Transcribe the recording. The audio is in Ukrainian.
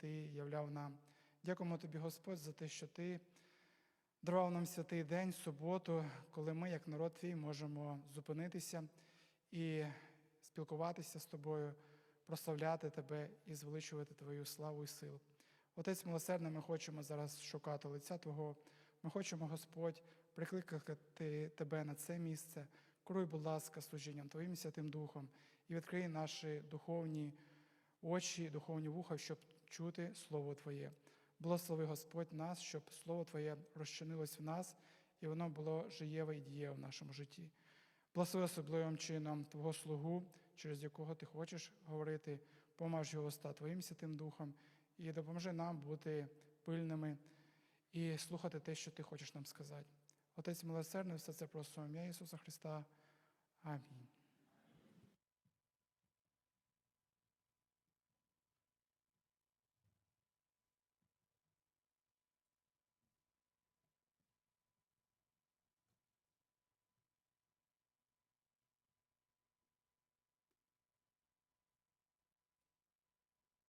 Ти являв нам. Дякуємо Тобі, Господь, за те, що Ти дарував нам святий день, суботу, коли ми, як народ Твій, можемо зупинитися і спілкуватися з Тобою, прославляти Тебе і звеличувати Твою славу і силу. Отець милосердний, ми хочемо зараз шукати лиця Твого. Ми хочемо, Господь, прикликати Тебе на це місце. Куруй, будь ласка, служінням Твоїм Святим Духом і відкрий наші духовні очі, духовні вуха, щоб чути Слово Твоє. Благослови Господь нас, щоб Слово Твоє розчинилось в нас, і воно було жиєве і дієве в нашому житті. Благослови особливим чином Твого слугу, через якого ти хочеш говорити, помаж його уста Твоїм Святим Духом і допоможи нам бути пильними і слухати те, що ти хочеш нам сказати. Отець милосердний, все це просимо ім'я Ісуса Христа. Амінь.